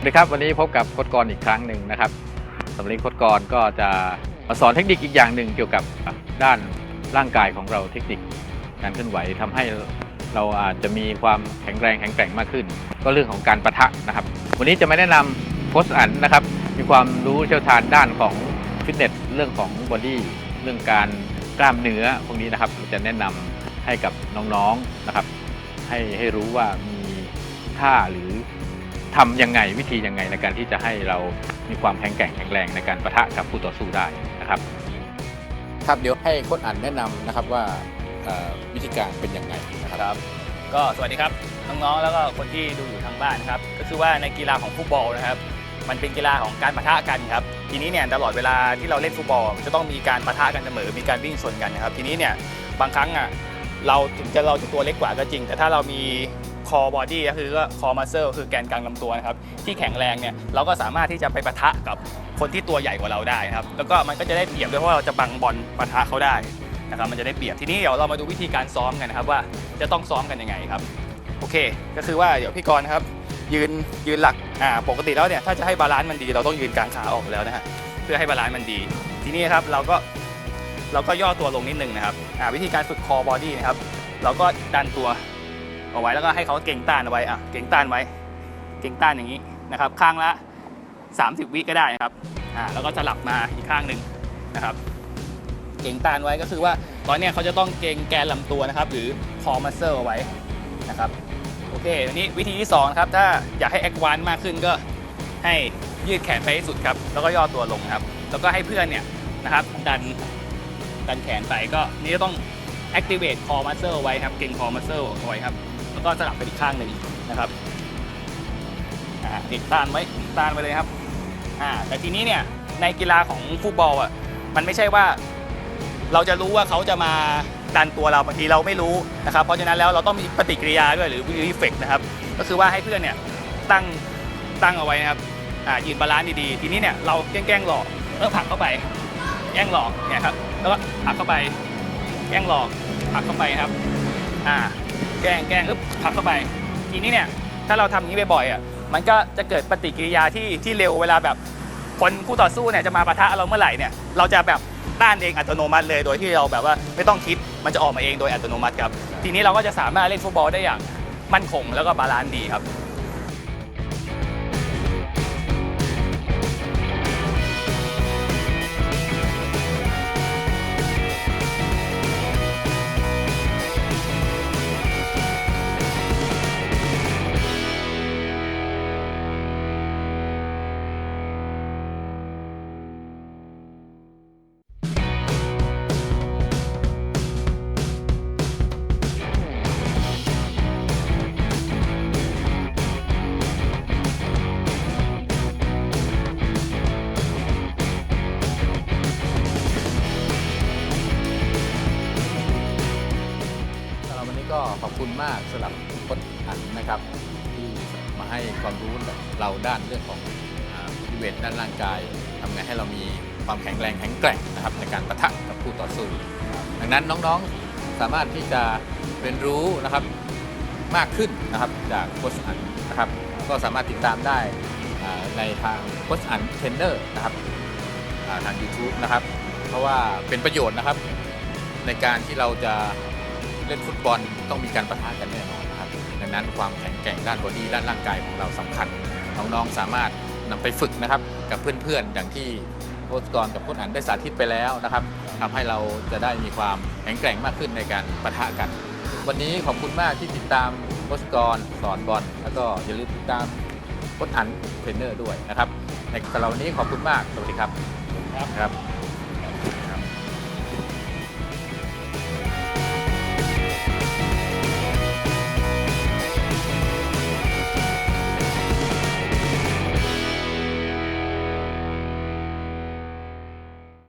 สวัสดีครับวันนี้พบกับโค้ชกรอีกครั้งหนึ่งนะครับสำหรับโค้ชกรก็จะมาสอนเทคนิคอีกอย่างหนึ่งเกี่ยวกับด้านร่างกายของเราเทคนิคการเคลื่อนไหวทำให้เราอาจจะมีความแข็งแรงแข็งแกร่งมากขึ้น ก็เรื่องของการประทะนะครับ วันนี้จะไม่แนะนำโค้ชอันนะครับ มีความรู้เชี่ยวชาญด้านของฟิตเนสเรื่องของบอดี้เรื่องการกล้ามเนื้อพวกนี้นะครับจะแนะนำให้กับน้องๆนะครับ ให้ให้รู้ว่ามีท่าหรือ ทำยังไงวิธียังไงในการที่จะให้เรามีความแข็งแกร่งแข็งแรงในการประทะกับผู้ต่อสู้ได้นะครับครับเดี๋ยวให้โค้ชอันแนะนำนะครับว่าวิธีการเป็นยังไงนะครับครับ ก็สวัสดีครับน้องๆแล้วก็คนที่ดูอยู่ทางบ้านนะครับก็คือว่าในกีฬาของฟุตบอลนะครับ มันเป็นกีฬาของการปะทะกันครับทีนี้เนี่ยตลอดเวลาที่เราเล่นฟุตบอลจะต้องมีการปะทะกันเสมอมีการวิ่งชนกันนะครับ ทีนี้เนี่ยบางครั้งอะเราถึงจะเราจะตัวเล็กกว่าก็จริง แต่ถ้าเรามี คอบอดี้ก็คือก็คอมัสเซลคือแกนกลางลำตัวนะครับที่แข็งแรงเนี่ยเราก็สามารถที่จะไปปะทะกับคนที่ตัวใหญ่กว่าเราได้นะครับแล้วก็มันก็จะได้เปรียบด้วยเพราะว่าเราจะบังบอลปะทะเขาได้นะครับมันจะได้เปรียบทีนี้เดี๋ยวเรามาดูวิธีการซ้อมกันนะครับว่าจะต้องซ้อมกันยังไงครับโอเค ก็คือว่าเดี๋ยวพี่กรณ์ครับยืนยืนหลักอ่าปกติแล้วเนี่ยถ้าจะให้บาลานซ์มันดี เราต้องยืนกลางขาออกแล้วนะฮะเพื่อให้บาลานซ์มันดี ทีนี้ครับเราก็เราก็ย่อตัวลงนิดนึงนะครับอ่าวิธีการฝึกคอบอดี้นะครับเราก็ดันตัว เอาไว้แล้วก็ให้เขาเก่งต้านเอาไว้อะเก่งต้านไว้ เก่งต้านอย่างนี้นะครับ ข้างละ 30 วิก็ได้นะครับอ่าแล้วก็สลับมาอีกข้างหนึ่งนะครับ เก่งต้านไว้ก็คือว่าตอนนี้เขาจะต้องเก่งแกนลำตัวนะครับ หรือคอมัสเซลเอาไว้นะครับโอเคทีนี้วิธีที่2นะครับถ้าอยากให้แอควานมากขึ้นก็ให้ยืดแขนไปให้สุดครับ แล้วก็ย่อตัวลงครับ แล้วก็ให้เพื่อนเนี่ยนะครับดันดันแขนไปก็นี่ก็ต้อง activate core muscle ไว้ครับ เก่ง core muscle เอาไว้ครับ แล้วก็สลับไปอีกข้างหนึ่งนะครับอ่าติดต้านไว้ต้านไว้เลยครับแต่ทีนี้เนี่ยในกีฬาของฟุตบอลอะมันไม่ใช่ว่าเราจะรู้ว่าเขาจะมาดันตัวเราบางทีเราไม่รู้นะครับ เพราะฉะนั้นแล้วเราต้องมีปฏิกิริยาด้วยหรือรีเฟกนะครับ ก็คือว่าให้เพื่อนเนี่ยตั้งตั้งเอาไว้นะครับยืนบาลานซ์ดีๆ ทีนี้เนี่ยเราแกล้งหลอกแล้วผลักเข้าไปแกล้งหลอกเนี่ยครับแล้วก็ผักเข้าไปแกล้งหลอกผักเข้าไปครับอ่า แกล้งแกล้งอึ๊บผักเข้าไป ทีนี้เนี่ยถ้าเราทำอย่างนี้บ่อยๆอะมันก็จะเกิดปฏิกิริยาที่ที่เร็วเวลาแบบคนคู่ต่อสู้เนี่ยจะมาปะทะเราเมื่อไหร่เนี่ยเราจะแบบต้านเองอัตโนมัติเลยโดยที่เราแบบว่าไม่ต้องคิดมันจะออกมาเองโดยอัตโนมัติครับ ทีนี้เราก็จะสามารถเล่นฟุตบอลได้อย่างมั่นคงแล้วก็บาลานซ์ดีครับ คุณมากสำหรับโค้ชอันนะครับ ที่มาให้ความรู้เราด้านเรื่องของบริเวณด้านร่างกายทำไงให้เรามีความแข็งแรงแข็งแกร่งนะครับในการปะทะกับผู้ต่อสู้ ดังนั้นน้องๆสามารถที่จะเรียนรู้นะครับมากขึ้นนะครับจากโค้ชอันนะครับก็สามารถติดตามได้ในทางโค้ชอันเทรนเนอร์นะครับทาง YouTube นะครับ เพราะว่าเป็นประโยชน์นะครับในการที่เราจะ เล่นฟุตบอลต้องมีการประทะกันแน่นอนนะครับดังนั้นความแข็งแกร่งด้านบอดี้ด้านร่างกายของเราสำคัญน้องๆสามารถนำไปฝึกนะครับกับเพื่อนๆ อย่างที่โค้ชกรกับโค้ชอันได้สาธิตไปแล้วนะครับทำให้เราจะได้มีความแข็งแกร่งมากขึ้นในการประทะกัน วันนี้ขอบคุณมากที่ติดตามโค้ชกรสอนบอลแล้วก็อย่าลืมติดตามโค้ชอันเทรนเนอร์ด้วยนะครับในสำหรับวันนี้ขอบคุณมากสวัสดีครับครับครับ